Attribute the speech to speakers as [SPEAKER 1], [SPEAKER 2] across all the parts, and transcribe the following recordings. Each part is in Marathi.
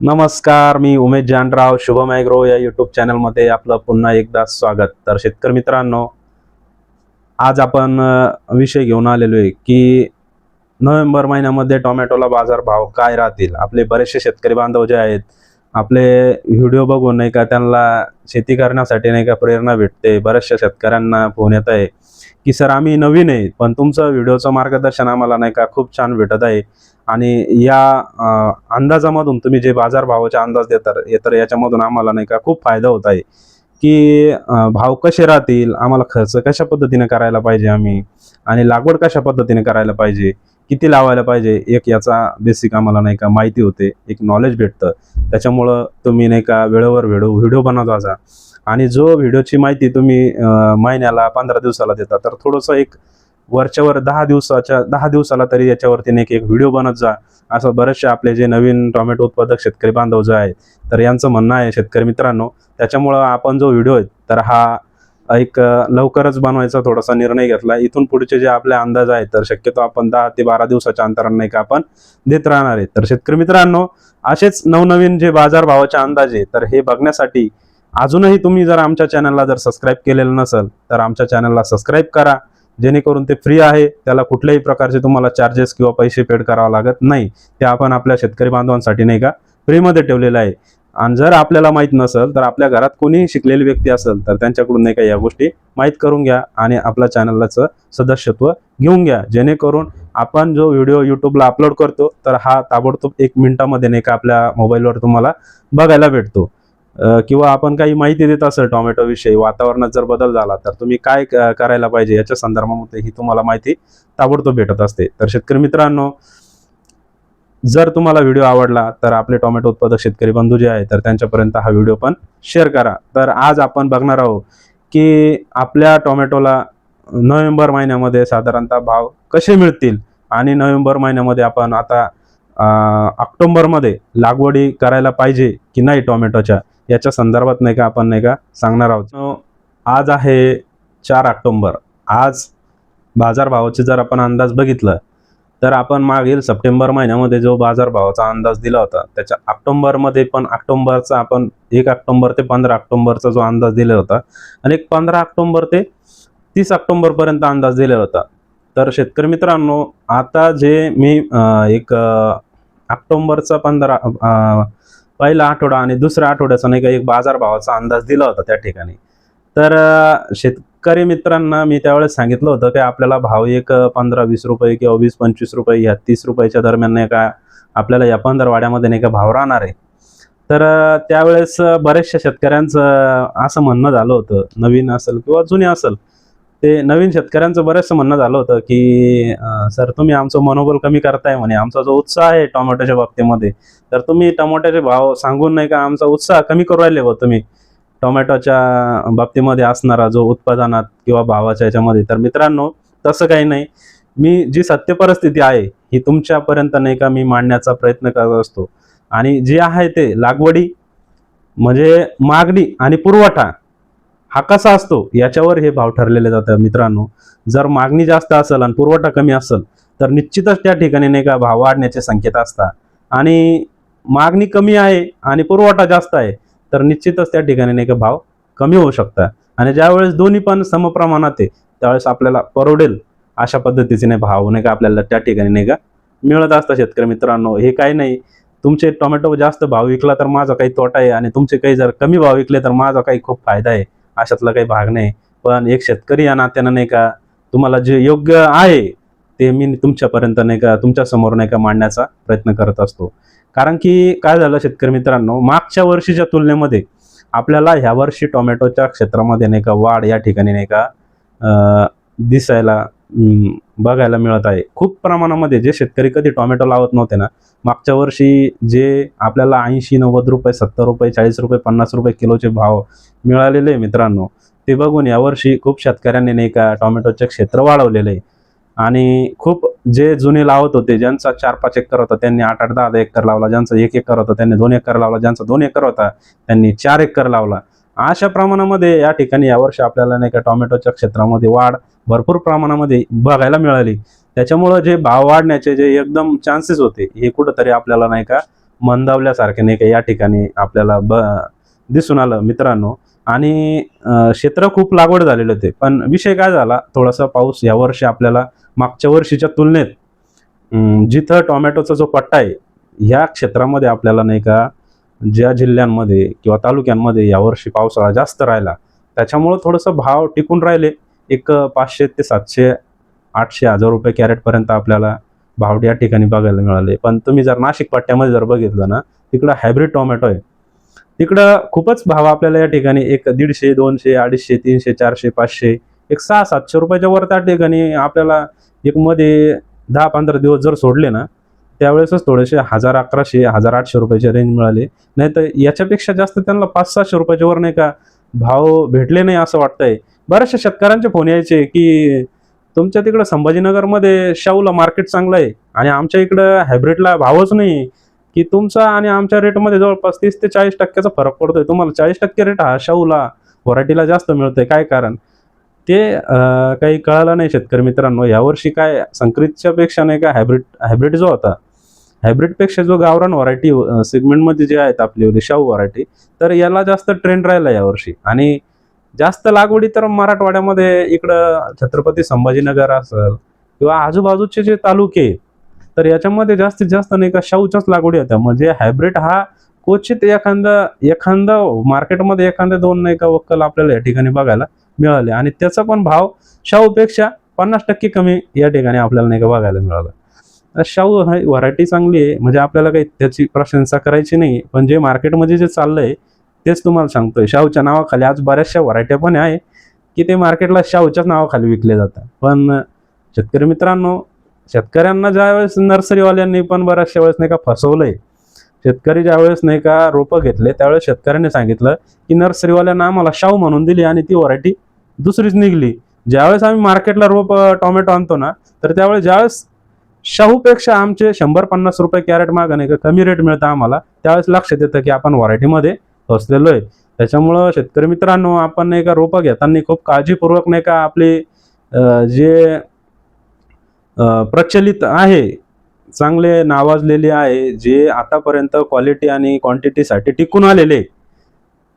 [SPEAKER 1] नमस्कार मी उमेश जानराव शुभम ॲग्रो या यूट्यूब चॅनलमध्ये आपलं पुन्हा एकदा स्वागत. तर शेतकरी मित्रांनो आज आपण विषय घेऊन आलेलो आहे की नोव्हेंबर महिन्यामध्ये टोमॅटोला बाजार भाव काय राहतील? आपले बरेचसे शेतकरी बांधव जे आहेत आपले व्हिडिओ बघून नाही का त्यांना शेती करण्यासाठी नाही का प्रेरणा भेटते. बऱ्याचशा शेतकऱ्यांना फोन येत आहे की सर आम्ही नवीन आहे पण तुमचं व्हिडिओचं मार्गदर्शन आम्हाला नाही का खूप छान भेटत आहे. आणि या अंदाजामधून तुम्ही जे बाजारभावाचे अंदाज देतात तर याच्यामधून आम्हाला नाही का खूप फायदा होत आहे. की भाव कसे राहतील आम्हाला खर्च कशा पद्धतीने करायला पाहिजे आम्ही आणि लागवड कशा पद्धतीने करायला पाहिजे किती लावायला पाहिजे एक याचा बेसिक आम्हाला नाही का माहिती होते एक नॉलेज भेटतं. त्याच्यामुळं तुम्ही नाही का वेळेवर व्हिडिओ व्हिडिओ बनवत जा आणि जो व्हिडिओची माहिती तुम्ही महिन्याला पंधरा दिवसाला देता तर थोडंसं एक वरच्यावर दहा दिवसाच्या दहा दिवसाला तरी याच्यावरती नाही एक व्हिडिओ बनत जा. असं बरेचसे आपले जे नवीन टोमॅटो उत्पादक शेतकरी बांधव जे आहेत तर यांचं म्हणणं आहे शेतकरी मित्रांनो त्याच्यामुळं आपण जो व्हिडिओ आहे तर हा एक लवकरच बनवायचा थोडासा निर्णय घेतला. इथून पुढचे जे आपले अंदाज आहेत तर शक्यतो आपण दहा ते बारा दिवसाच्या अंतराने एक का आपण देत राहणार आहे. तर शेतकरी मित्रांनो असेच नवनवीन जे बाजारभावाचे अंदाज आहे तर हे बघण्यासाठी अजूनही तुम्ही जर आमच्या चॅनलला जर सबस्क्राईब केलेलं नसेल तर आमच्या चॅनलला सबस्क्राईब करा. जेणेकरून ते फ्री आहे त्याला कुठल्याही प्रकारचे तुम्हाला चार्जेस किंवा पैसे पेड करावं लागत नाही. ते आपण आपल्या शेतकरी बांधवांसाठी नाही का फ्रीमध्ये ठेवलेलं आहे. आणि जर आपल्याला माहीत नसेल तर आपल्या घरात कोणीही शिकलेली व्यक्ती असेल तर त्यांच्याकडून नाही का या गोष्टी माहीत करून घ्या आणि आपल्या चॅनलचं सदस्यत्व घेऊन घ्या. जेणेकरून आपण जो व्हिडिओ यूट्यूबला अपलोड करतो तर हा ताबडतोब एक मिनिटामध्ये नाही का आपल्या मोबाईलवर तुम्हाला बघायला भेटतो. किंवा आपण काही माहिती देत असेल टोमॅटोविषयी वातावरणात जर बदल झाला तर तुम्ही काय करायला पाहिजे याच्या संदर्भामध्ये ही तुम्हाला माहिती ताबडतोब भेटत असते. तर शेतकरी मित्रांनो जर तुम्हाला व्हिडिओ आवडला तर आपले टोमॅटो उत्पादक शेतकरी बंधू जे आहे तर त्यांच्यापर्यंत हा व्हिडिओ पण शेअर करा. तर आज आपण बघणार आहोत की आपल्या टोमॅटोला नोव्हेंबर महिन्यामध्ये साधारणतः भाव कसे मिळतील आणि नोव्हेंबर महिन्यामध्ये आपण आता ऑक्टोंबरमध्ये ऑक्टोबरमध्ये लागवडी करायला पाहिजे की नाही टोमॅटोच्या? याच्या संदर्भात नाही का आपण नाही का सांगणार आहोत. आज आहे चार ऑक्टोंबर. आज बाजारभावाचे जर आपण अंदाज बघितलं तर आपण मागील सप्टेंबर महिन्यामध्ये जो बाजारभावाचा अंदाज दिला होता त्याच्या ऑक्टोंबरमध्ये पण ऑक्टोंबरचा आपण एक ऑक्टोंबर ते पंधरा ऑक्टोंबरचा जो अंदाज दिला होता आणि एक पंधरा ऑक्टोंबर ते तीस ऑक्टोंबरपर्यंत अंदाज दिलेला होता. तर शेतकरी मित्रांनो आता जे मी एक ऑक्टोंबरचा पंधरा पहिला आठवडा आणि दुसऱ्या आठवड्याचा नाही का एक बाजारभावाचा अंदाज दिला होता त्या ठिकाणी. तर शेतकरी मित्रांना मी त्यावेळेस सांगितलं होतं की आपल्याला भाव एक पंधरा वीस रुपये किंवा वीस पंचवीस रुपये या तीस रुपयाच्या दरम्यान नाही का आपल्याला या पंधरवाड्यामध्ये नाही का भाव राहणार आहे. तर त्यावेळेस बऱ्याचशा शेतकऱ्यांचं असं म्हणणं झालं होतं. नवीन असेल किंवा जुने असेल. ते नवीन शेतकऱ्यांचं बरेचसं म्हणणं झालं होतं की सर तुम्ही आमचं मनोबल कमी करताय म्हणे. आमचा जो उत्साह आहे टोमॅटोच्या बाबतीमध्ये तर तुम्ही टोमॅटोचे भाव सांगून नाही का आमचा उत्साह कमी करू राहिले हो तुम्ही. टोमॅटोच्या बाबतीमध्ये असणारा जो उत्पादनात किंवा भावाच्या याच्यामध्ये तर मित्रांनो तसं काही नाही. मी जी सत्य परिस्थिती आहे ही तुमच्यापर्यंत नाही का मी मांडण्याचा प्रयत्न करत असतो. आणि जे आहे ते लागवडी म्हणजे मागणी आणि पुरवठा हा कसा असतो? याच्यावर हे भाव ठरलेले जातात मित्रांनो. जर मागणी जास्त असेल आणि पुरवठा कमी असेल तर निश्चितच त्या ठिकाणी नाही का भाव वाढण्याचे संकेत असतात. आणि मागणी कमी आहे आणि पुरवठा जास्त आहे तर निश्चितच त्या ठिकाणी नाही का भाव कमी होऊ शकतात. आणि ज्यावेळेस दोन्ही पण समप्रमाणात आहे त्यावेळेस आपल्याला परवडेल अशा पद्धतीचे नाही भाव नाही का आपल्याला त्या ठिकाणी नाही का मिळत असतात शेतकरी मित्रांनो. हे काही नाही. तुमचे टोमॅटो जास्त भाव विकला तर माझा काही तोटा आहे आणि तुमचे काही जर कमी भाव विकले तर माझा काही खूप फायदा आहे. अशातला काही भाग नाही. पण एक शेतकरी या नात्यानं नाही का तुम्हाला जे योग्य आहे ते मी तुमच्यापर्यंत नाही का तुमच्यासमोर नाही का मांडण्याचा प्रयत्न करत असतो. कारण की काय झालं शेतकरी मित्रांनो मागच्या वर्षीच्या तुलनेमध्ये आपल्याला ह्या वर्षी टोमॅटोच्या क्षेत्रामध्ये नाही का वाढ या ठिकाणी नाही का दिसायला बघायला मिळत आहे. खूप प्रमाणामध्ये जे शेतकरी कधी टोमॅटो लावत नव्हते ना मागच्या वर्षी जे आपल्याला ऐंशी नव्वद रुपये सत्तर रुपये चाळीस रुपये पन्नास रुपये किलोचे भाव मिळालेले आहे मित्रांनो ते बघून यावर्षी खूप शेतकऱ्यांनी नाही का टोमॅटोचे क्षेत्र वाढवलेले आहे. आणि खूप जे जुने लावत होते ज्यांचा चार पाच एकर होता त्यांनी आठ आठ दहा दहा एकर लावला ज्यांचा एक एकर होता त्यांनी दोन एकर लावला ज्यांचा दोन एकर होता त्यांनी चार एकर लावला. अशा प्रमाणामध्ये या ठिकाणी यावर्षी आपल्याला नाही का टोमॅटोच्या क्षेत्रामध्ये वाढ भरपूर प्रमाणामध्ये बघायला मिळाली. त्याच्यामुळं जे भाव वाढण्याचे जे एकदम चान्सेस होते हे कुठंतरी आपल्याला नाही का मंदावल्यासारखे नाही का या ठिकाणी आपल्याला ब दिसून आलं मित्रांनो. आणि क्षेत्र खूप लागवड झालेलं होते पण विषय काय झाला थोडासा पाऊस यावर्षी आपल्याला मागच्या वर्षीच्या तुलनेत जिथं टोमॅटोचा जो पट्टा आहे ह्या क्षेत्रामध्ये आपल्याला नाही का ज्या जिल्ह्यांमध्ये किंवा तालुक्यांमध्ये यावर्षी पावसाळा जास्त राहिला त्याच्यामुळं थोडंसं भाव टिकून राहिले. एक पाचशे ते सातशे आठशे हजार रुपये कॅरेटपर्यंत आपल्याला भाव या ठिकाणी बघायला मिळाले. पण तुम्ही जर नाशिक पट्ट्यामध्ये जर बघितलं ना तिकडं हायब्रिड टोमॅटो आहे. तिकडं खूपच भाव आपल्याला या ठिकाणी एक दीडशे दोनशे अडीचशे तीनशे चारशे पाचशे एक सहा सातशे रुपयाच्या वर त्या ठिकाणी आपल्याला एक मध्ये दहा पंधरा दिवस जर सोडले ना त्यावेळेसच थोडेसे हजार अकराशे हजार आठशे रुपयाचे रेंज मिळाले. नाही तर याच्यापेक्षा जास्त त्यांना पाच सहाशे रुपयाच्या वर नाही का भाव भेटले नाही असं वाटतंय. बऱ्याचशा शेतकऱ्यांचे फोन यायचे की तुमच्या तिकडं संभाजीनगरमध्ये शाहूला मार्केट चांगलं आहे आणि आमच्या इकडं हायब्रिडला भावच नाही. की तुमचा आणि आमच्या रेटमध्ये जवळपास तीस ते चाळीस टक्क्याचा फरक पडतोय. तुम्हाला चाळीस टक्के रेट हा शाहूला व्हरायटीला जास्त मिळतोय. काय कारण? ते काही कळालं नाही शेतकरी मित्रांनो. यावर्षी काय संकरितच्या पेक्षा नाही का हायब्रिड हायब्रिड जो होता हायब्रिडपेक्षा जो गावरान व्हरायटी सेगमेंटमध्ये जे आहेत आपली शाहू व्हरायटी तर याला जास्त ट्रेंड राहिला यावर्षी आणि जास्त लागवडी तर मराठवाड्यामध्ये इकडं छत्रपती संभाजीनगर असेल किंवा आजूबाजूचे जे तालुके तर याच्यामध्ये जास्तीत जास्त नाही का शाहूच्याच लागवडी होत्या. म्हणजे हायब्रिड हा क्वचित एखादा एखादा मार्केटमध्ये एखाद्या दोन नाही का वक्कल आपल्याला या ठिकाणी बघायला मिळाले. आणि त्याचा पण भाव शाहूपेक्षा पन्नास टक्के कमी या ठिकाणी आपल्याला नाही का बघायला मिळाला. शाहू व्हरायटी चांगली आहे. म्हणजे आपल्याला काही त्याची प्रशंसा करायची नाही. पण जे मार्केटमध्ये जे चाललंय तेच तुम्हाला सांगतोय. शाहूच्या नावाखाली आज बऱ्याचशा व्हरायट्या पण आहे की ते मार्केटला शाहूच्याच नावाखाली विकले जातात. पण शेतकरी मित्रांनो शेतकऱ्यांना ज्यावेळेस नर्सरीवाल्यांनी पण बऱ्याचशा वेळेस नाही का फसवलंय शेतकरी ज्यावेळेस नाही का रोपं घेतले त्यावेळेस शेतकऱ्यांनी सांगितलं की नर्सरीवाल्यांना आम्हाला शाहू म्हणून दिली आणि ती व्हरायटी दुसरीच निघली. ज्यावेळेस आम्ही मार्केटला रोप टोमॅटो आणतो ना तर त्यावेळेस ज्यावेळेस शाहूपेक्षा आमचे शंभर पन्नास रुपये कॅरेट मागं नाही का कमी रेट मिळतं आम्हाला. त्यावेळेस लक्षात येतं की आपण व्हरायटीमध्ये फसलेलो आहे. त्याच्यामुळं शेतकरी मित्रांनो आपण नाही का रोपं घेताना खूप काळजीपूर्वक नाही का आपली जे प्रचलित आहे चांगले नावाजलेले आहे जे आतापर्यंत क्वालिटी आणि क्वांटिटीसाठी टिकून आलेले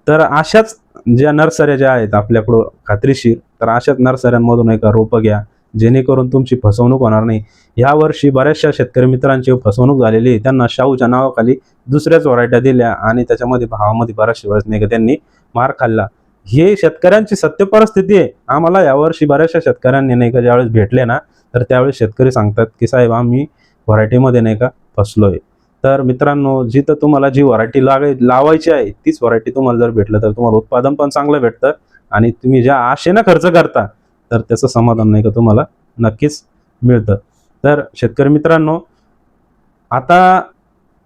[SPEAKER 1] तर अशाच ज्या नर्सऱ्या ज्या आहेत आपल्याकडं खात्रीशीर तर अशाच नर्सऱ्यांमधून एका रोपं घ्या. जेणेकरून तुमची फसवणूक होणार नाही. या वर्षी बऱ्याचशा शेतकरी मित्रांची फसवणूक झालेली आहे. त्यांना शाहूच्या नावाखाली दुसऱ्याच व्हरायट्या दिल्या आणि त्याच्यामध्ये भावामध्ये बऱ्याचशा वेळेस नाही का त्यांनी मार खाल्ला. हे शेतकऱ्यांची सत्य परिस्थिती आहे. आम्हाला यावर्षी बऱ्याचशा शेतकऱ्यांनी नाही का ज्यावेळेस भेटले ना तर त्यावेळेस शेतकरी सांगतात की साहेब आम्ही व्हरायटीमध्ये नाही का फसलोय. तर मित्रांनो जिथं तुम्हाला जी व्हरायटी लागाय लावायची आहे तीच व्हरायटी तुम्हाला जर भेटलं तर तुम्हाला उत्पादन पण चांगलं भेटतं आणि तुम्ही ज्या आशेनं खर्च करता तर त्याचं समाधान नाही का तुम्हाला? नक्कीच मिळतं. तर शेतकरी मित्रांनो आता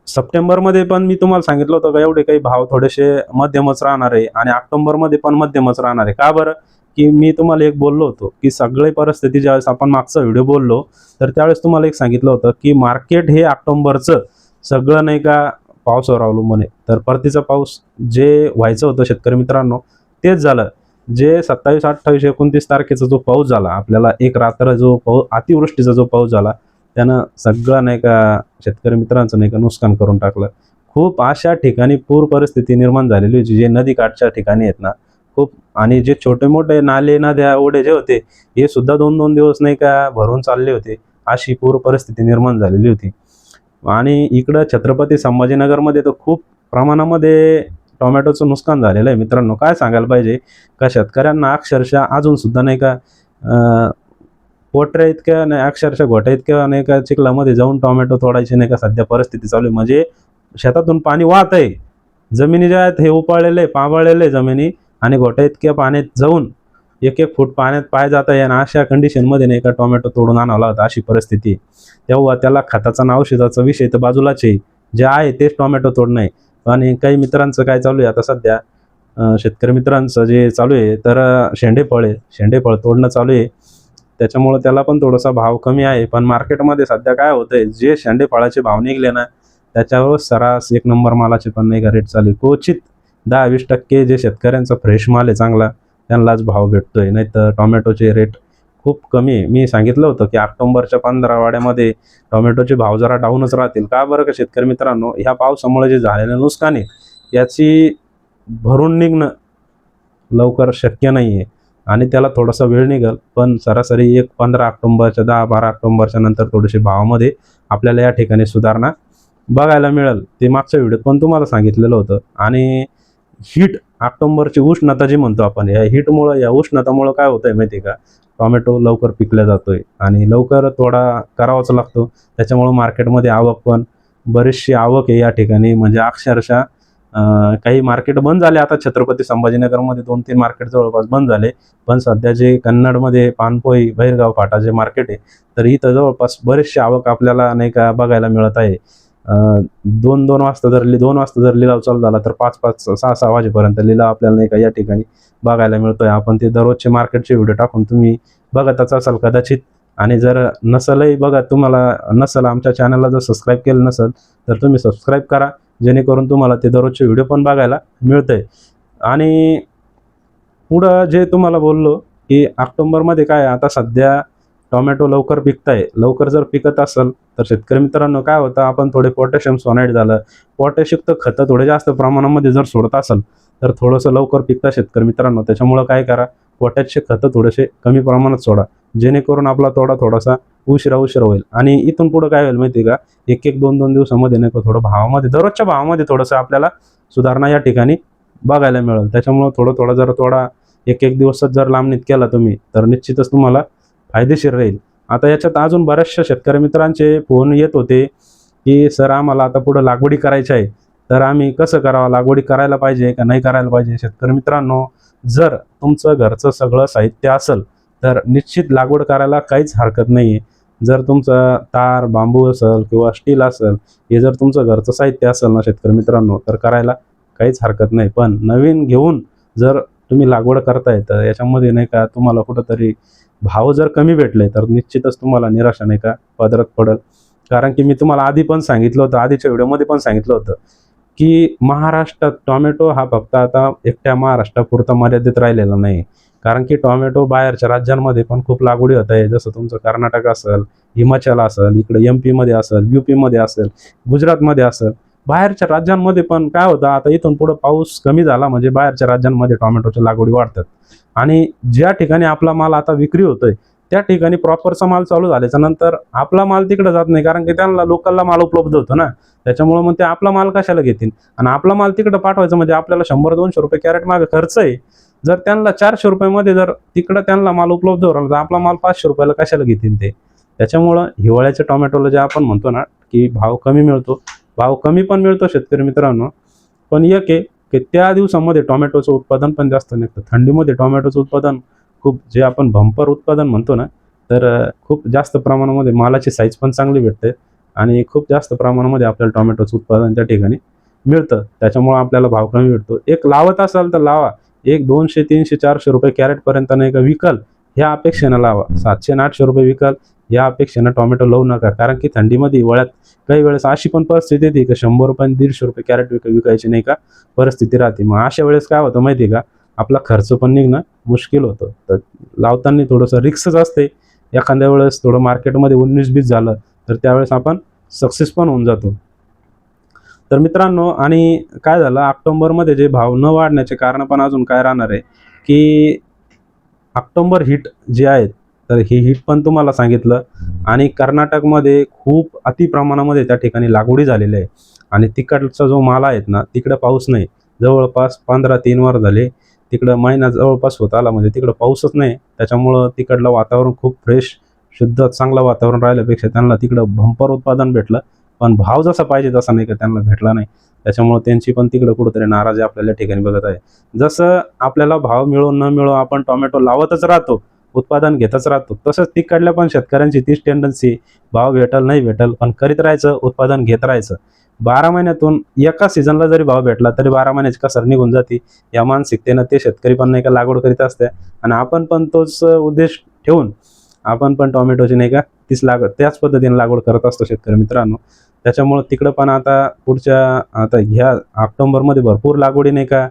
[SPEAKER 1] सप्टेंबरमध्ये पण मी तुम्हाला सांगितलं होतं का एवढे काही भाव थोडेसे मध्यमच राहणार आहे आणि ऑक्टोबरमध्ये पण मध्यमच राहणार आहे. का बरं? की मी तुम्हाला एक बोललो होतो की सगळी परिस्थिती ज्यावेळेस आपण मागचा व्हिडिओ बोललो तर त्यावेळेस तुम्हाला एक सांगितलं होतं की मार्केट हे ऑक्टोबरचं सगळं नाही का पावसावर अवलंबून आहे तर परतीचा पाऊस जे व्हायचं होतं शेतकरी मित्रांनो तेच झालं. जे सत्तावीस अठ्ठावीस एकोणतीस तारखेचा जो पाऊस झाला आपल्याला एक रात्र जो पाऊस अतिवृष्टीचा जो पाऊस झाला त्यानं सगळं नाही का शेतकरी मित्रांचं नाही का नुकसान करून टाकलं. खूप अशा ठिकाणी पूर परिस्थिती निर्माण झालेली होती जे नदीकाठच्या ठिकाणी आहेत ना खूप आणि जे छोटे मोठे नाले नद्या ओढे जे होते हे सुद्धा दोन दोन दिवस नाही का भरून चालले होते अशी पूर परिस्थिती निर्माण झालेली होती. आणि इकडं छत्रपती संभाजीनगरमध्ये तर खूप प्रमाणामध्ये टोमॅटोचं नुकसान झालेलं आहे. मित्रांनो काय सांगायला पाहिजे? का शेतकऱ्यांना अक्षरशः अजून सुद्धा नाही का पोटऱ्या इतक्या नाही अक्षरशः घोट्या इतक्या नाही का चिखलामध्ये जाऊन टोमॅटो तोडायचे नाही का सध्या परिस्थिती चालू आहे. म्हणजे शेतातून पाणी वाहत आहे. जमिनी ज्या आहेत हे उपाळलेले पावळलेले आहे जमिनी आणि घोट्या इतक्या पाण्यात जाऊन एक एक फूट पाण्यात पाय जात आहे आणि अशा कंडिशनमध्ये नाही का टोमॅटो तोडून आणावा होता अशी परिस्थिती तेव्हा त्याला खताचा आणि औषधाचा विषय तर बाजूलाच आहे. जे आहे तेच टोमॅटो तोडणं आहे. आणि काही मित्रांचं काय चालू आहे आता सध्या? शेतकरी मित्रांचं जे चालू आहे तर शेंडेफळ आहे. शेंडेफळ तोडणं चालू आहे. त्याच्यामुळं त्याला पण थोडासा भाव कमी आहे. पण मार्केटमध्ये सध्या काय होतंय जे शेंडेफळाचे भाव निघले ना त्याच्यावर सरास एक नंबर मालाचे पण नाही का रेट चालू आहे. क्वचित दहा वीस टक्के जे शेतकऱ्यांचा फ्रेश माल आहे चांगला त्यांनाच भाव भेटतोय. नाही तर टोमॅटोचे रेट खूप कमी. मी सांगितलं होतं की ऑक्टोबरच्या पंधरावाड्यामध्ये टोमॅटोचे भाव जरा डाऊनच राहतील. का बरं का शेतकरी मित्रांनो? ह्या पावसामुळे जे झालेलं नुकसान आहे याची भरून निघणं लवकर शक्य नाही आहे आणि त्याला थोडासा वेळ निघेल पण सरासरी एक पंधरा ऑक्टोबरच्या दहा बारा ऑक्टोबरच्या नंतर थोडेसे भावामध्ये आपल्याला या ठिकाणी सुधारणा बघायला मिळेल. ते मागच्या व्हिडिओत पण तुम्हाला सांगितलेलं होतं. आणि हीट ऑक्टोंबरची उष्णता जी म्हणतो आपण या हीटमुळं या उष्णतामुळं काय होतंय माहिती आहे का? टोमॅटो लवकर पिकला जातोय आणि लवकर थोडा करावाच लागतो. त्याच्यामुळं मार्केटमध्ये आवक पण बरीचशी आवक आहे या ठिकाणी. म्हणजे अक्षरशः काही मार्केट बंद झाले. आता छत्रपती संभाजीनगरमध्ये दोन तीन मार्केट जवळपास बंद झाले. पण सध्या जे कन्नडमध्ये पानपोई बहिरगाव फाटा जे मार्केट आहे तर इथं जवळपास बरेचशी आवक आपल्याला नाही का बघायला मिळत आहे. दोन दोन वाजता जर लि- दोन वाजता जर लिलाव चालू झाला तर पाच पाच सहा सहा वाजेपर्यंत लिलाव आपल्याला नाही का या ठिकाणी बघायला मिळतोय. आपण ते दररोजचे मार्केटचे व्हिडिओ टाकून तुम्ही बघतच असाल कदाचित. आणि जर नसलही बघा तुम्हाला नसल आमच्या चॅनलला जर सबस्क्राईब केलं नसेल तर तुम्ही सबस्क्राईब करा. जेणेकरून तुम्हाला ते दररोजचे व्हिडिओ पण बघायला मिळतंय. आणि पुढं जे तुम्हाला बोललो की ऑक्टोंबरमध्ये काय आता सध्या टोमॅटो लवकर पिकताय. लवकर जर पिकत असेल तर शेतकरी मित्रांनो काय होतं? आपण थोडे पोटॅशियम सोनाईट झालं. पोटॅशयुक्त खतं थोडे जास्त प्रमाणामध्ये जर सोडत असेल तर थोडंसं लवकर पिकता शेतकरी मित्रांनो. त्याच्यामुळं काय करा? पोटॅशचे खतं थोडेसे कमी प्रमाणात सोडा. जेणेकरून आपला तोडा थोडासा उशिरा उशिरा होईल. आणि इथून पुढं काय होईल माहिती आहे का? एक एक दोन दोन दिवसामध्ये नाही का थोडं भावामध्ये दररोजच्या भावामध्ये थोडंसं आपल्याला सुधारणा या ठिकाणी बघायला मिळेल. त्याच्यामुळं थोडं थोडं जर थोडा एक एक दिवसात जर लांबणीत केला तुम्ही तर निश्चितच तुम्हाला फायदेशीर राहील. आता याच्यात अजून बऱ्याचशा शेतकरी मित्रांचे फोन येत होते की सर आम्हाला आता पुढं लागवडी करायची आहे. तर आम्ही कसं करावं? लागवडी करायला पाहिजे का नाही करायला पाहिजे? शेतकरी मित्रांनो जर तुमचं घरचं सगळं साहित्य असेल तर निश्चित लागवड करायला काहीच हरकत नाही आहे जर तुमचं तार बांबू असेल किंवा स्टील असेल हे जर तुमचं घरचं साहित्य असेल ना शेतकरी मित्रांनो तर करायला काहीच हरकत नाही. पण नवीन घेऊन जर तुम्ही लागवड करताय तर याच्यामध्ये नाही का तुम्हाला कुठंतरी भाव जर कमी भेटले तर निश्चितच तुम्हाला निराशा नाही का पदरात पडल. कारण की मी तुम्हाला आधी पण सांगितलं होतं आधीच्या व्हिडिओमध्ये पण सांगितलं होतं की महाराष्ट्रात टोमॅटो हा फक्त आता एकट्या महाराष्ट्रापुरता मर्यादित राहिलेला नाही. कारण की टॉमॅटो बाहेरच्या राज्यांमध्ये पण खूप लागवडी होत आहे. जसं तुमचं कर्नाटक असेल हिमाचल असेल इकडे एम पीमध्ये असेल यू पीमध्ये असेल गुजरातमध्ये असेल बाहेरच्या राज्यांमध्ये पण काय होतं आता इथून पुढं पाऊस कमी झाला म्हणजे बाहेरच्या राज्यांमध्ये टोमॅटोच्या लागवडी वाढतात. आणि ज्या ठिकाणी आपला माल आता विक्री होतोय त्या ठिकाणी प्रॉपरचा माल चालू झाल्याच्यानंतर आपला माल तिकडे जात नाही कारण की त्यांना लोकलला माल उपलब्ध होतो ना. त्याच्यामुळे मग ते आपला माल कशाला घेतील? आणि आपला माल तिकडे पाठवायचा म्हणजे आपल्याला शंभर दोनशे रुपये कॅरेट मागे खर्च आहे. जर त्यांना चारशे रुपयामध्ये जर तिकडं त्यांना माल उपलब्ध राहिला तर आपला माल पाचशे रुपयाला कशाला घेतील ते? त्याच्यामुळं हिवाळ्याच्या टोमॅटोला जे आपण म्हणतो ना की भाव कमी मिळतो. भाव कमी पण मिळतो शेतकरी मित्रांनो. पण एक आहे की त्या दिवसामध्ये टोमॅटोचं उत्पादन पण जास्त निघतं थंडीमध्ये टोमॅटोचं उत्पादन खूप जे आपण भंपर उत्पादन म्हणतो ना तर खूप जास्त प्रमाणामध्ये मालाची साईज पण चांगली भेटते आणि खूप जास्त प्रमाणामध्ये आपल्याला टोमॅटोचं उत्पादन त्या ठिकाणी मिळतं. त्याच्यामुळं आपल्याला भाव कमी भेटतो. एक लावत असाल तर लावा. एक दोनशे तीनशे चारशे रुपये कॅरेटपर्यंत नाही का विकल ह्या अपेक्षेनं लावा. सातशे आठशे रुपये विकल या अपेक्षेनं टोमॅटो लावू नका. कारण की थंडीमध्ये हिवाळ्यात काही वेळेस अशी पण परिस्थिती येते का शंभर रुपये दीडशे रुपये कॅरेट विक विकायची नाही का? परिस्थिती राहते. मग अशा वेळेस काय होतं माहिती आहे का? आपला खर्च पण निघणं मुश्किल होतं. तर लावताना थोडंसं रिक्सच असते. एखाद्या वेळेस थोडं मार्केटमध्ये उन्नीस बीस झालं तर त्यावेळेस आपण सक्सेस पण होऊन जातो. तर मित्रांनो आणि काय झालं? ऑक्टोंबरमध्ये जे भाव न वाढण्याचे कारण पण अजून काय राहणार आहे? की ऑक्टोंबर हिट जे आहेत तर ही हिट पण तुम्हाला सांगितलं. आणि कर्नाटकमध्ये खूप अति प्रमाणामध्ये त्या ठिकाणी लागवडी झालेली आहे. आणि तिकडचा जो माल आहेत ना तिकडं पाऊस नाही. जवळपास पंधरा तीन वार झाले. तिकडं महिना जवळपास होत आला म्हणजे तिकडं पाऊसच नाही. त्याच्यामुळं तिकडलं वातावरण खूप फ्रेश शुद्ध चांगलं वातावरण राहिल्यापेक्षा त्यांना तिकडं भंपर उत्पादन भेटलं. पण भाव जसा पाहिजे तसा नाही का त्यांना भेटला नाही. त्याच्यामुळं त्यांची पण तिकडं कुठंतरी नाराजी आपल्याला ठिकाणी बघत आहे. जसं आपल्याला भाव मिळो न मिळो आपण टोमॅटो लावतच राहतो उत्पादन घेतच राहतो. तसंच तिकडल्या पण शेतकऱ्यांची तीच टेंडन्सी भाव भेटल नाही भेटल पण करीत राहायचं उत्पादन घेत राहायचं. बारा महिन्यातून एका सीझनला जरी भाव भेटला तरी बारा महिन्याची कसर निघून जाते. या मानसिकतेनं ते शेतकरी पण नाही का लागवड करीत असते. आणि आपण पण तोच उद्देश ठेवून आपण पण टोमॅटोची नाही का तीच लागवड त्याच पद्धतीने लागवड करत असतो शेतकरी मित्रांनो. त्याच्यामुळं तिकडं पण आता पुढच्या आता ह्या ऑक्टोबरमध्ये भरपूर लागवडी नाही का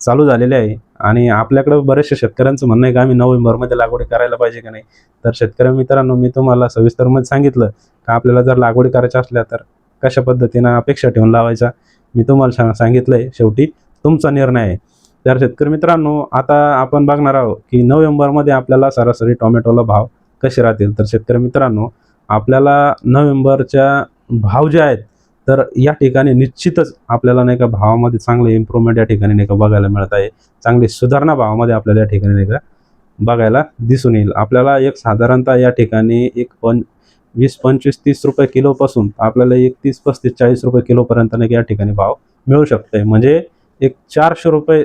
[SPEAKER 1] चालू झालेले आहे. आणि आपल्याकडे बरेचशा शेतकऱ्यांचं म्हणणं आहे का आम्ही नोव्हेंबरमध्ये लागवडी करायला पाहिजे की नाही. तर शेतकरी मित्रांनो मी तुम्हाला सविस्तरमध्ये सांगितलं का आपल्याला जर लागवडी करायच्या असल्या तर कशा पद्धतीनं अपेक्षा ठेवून लावायचा मी तुम्हाला सांगितलं सांगितलंय. शेवटी तुमचा निर्णय आहे. तर शेतकरी मित्रांनो आता आपण बघणार आहोत की नोव्हेंबरमध्ये आपल्याला सरासरी टोमॅटोला भाव कसे राहतील? तर शेतकरी मित्रांनो आपल्याला नोव्हेंबरच्या भाव जे आहेत तर या ठिकाणी निश्चितच आपल्याला नाही का भावामध्ये चांगले इम्प्रूव्हमेंट या ठिकाणी नाही का बघायला मिळत आहे. चांगली सुधारणा भावामध्ये आपल्याला या ठिकाणी नाही का बघायला दिसून येईल. आपल्याला एक साधारणतः या ठिकाणी एक पण वीस पंचवीस तीस रुपये किलोपासून आपल्याला एक तीस पस्तीस चाळीस रुपये किलोपर्यंत नाही का या ठिकाणी भाव मिळू शकतो म्हणजे एक चारशे रुपये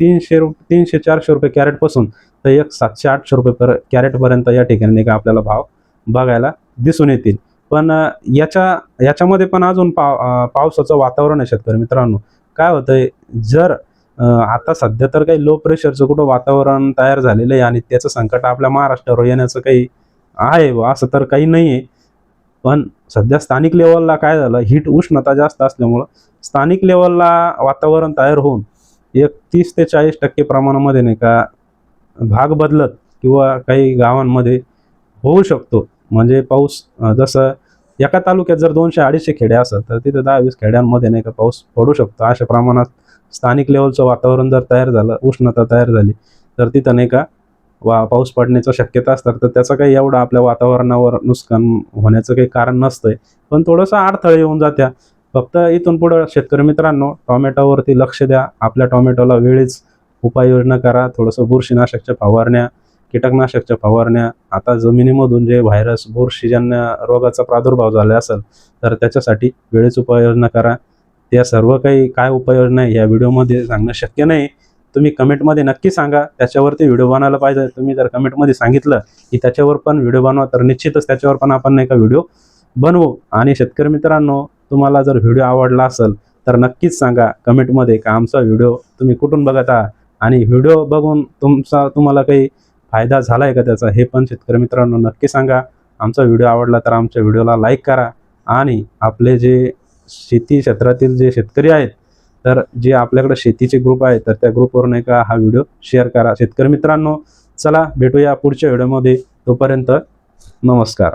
[SPEAKER 1] तीनशे रुप तीनशे चारशे रुपये कॅरेटपासून तर एक सातशे आठशे रुपये पर कॅरेटपर्यंत या ठिकाणी नाही का आपल्याला भाव बघायला दिसून येतील. पण याच्या याच्यामध्ये पण अजून पाव पावसाचं वातावरण आहे शेतकरी मित्रांनो. काय होतंय जर आता सध्या तर काही लो प्रेशरचं कुठं वातावरण तयार झालेलं आहे आणि त्याचं संकट आपल्या महाराष्ट्रावर येण्याचं काही आहे असं तर काही नाही आहे पण सध्या स्थानिक लेवलला काय झालं हीट उष्णता जास्त असल्यामुळं स्थानिक लेवलला वातावरण तयार होऊन एक तीस ते चाळीस टक्के प्रमाणामध्ये नाही का भाग बदलत किंवा काही गावांमध्ये होऊ शकतो. म्हणजे पाऊस जसं एका तालुक्यात जर दोनशे अडीचशे खेडे असतात तर तिथे दहा वीस खेड्यांमध्ये नाही का पाऊस पडू शकतो. अशा प्रमाणात स्थानिक लेवलचं वातावरण जर तयार झालं उष्णता तयार झाली तर तिथं नाही का वा पाऊस पडण्याच्या शक्यता असतात. तर त्याचं काही एवढं आपल्या वातावरणावर नुकसान होण्याचं काही कारण नसतंय. पण थोडंसं अडथळे येऊन जात्या. फक्त इथून पुढं शेतकरी मित्रांनो टॉमॅटोवरती लक्ष द्या. आपल्या टॉमॅटोला वेळीच उपाययोजना करा. थोडंसं बुरशीनाशकच्या फवारण्या कीटकनाशकच्या फवारण्या आता जमिनीमधून जे व्हायरस बुरशीजन्य रोगाचा प्रादुर्भाव झाला असेल तर त्याच्यासाठी वेळेच उपाययोजना करा. त्या सर्व काही काय उपाययोजना आहे या व्हिडिओमध्ये सांगणं शक्य नाही. तुम्ही कमेंटमध्ये नक्की सांगा. त्याच्यावरती व्हिडिओ बनवायला पाहिजे. तुम्ही जर कमेंटमध्ये सांगितलं की त्याच्यावर पण व्हिडिओ बनवा तर निश्चितच त्याच्यावर पण आपण नाही का व्हिडिओ बनवू. आणि शेतकरी मित्रांनो तुम्हाला जर व्हिडिओ आवडला असेल तर नक्कीच सांगा. कमेंटमध्ये का आमचा व्हिडिओ तुम्ही कुठून बघत? आहात आणि व्हिडिओ बघून तुमचा तुम्हाला काही फायदा झाला आहे का त्याचा हे पण शेतकरी मित्रांनो नक्की सांगा. आमचा व्हिडिओ आवडला तर आमच्या व्हिडिओला लाईक करा आणि आपले जे शेती क्षेत्रातील जे शेतकरी आहेत तर जे आपल्याकडे शेतीचे ग्रुप आहेत तर त्या ग्रुपवरून एका का हा व्हिडिओ शेअर करा. शेतकरी मित्रांनो चला भेटूया पुढच्या व्हिडिओमध्ये. तोपर्यंत नमस्कार.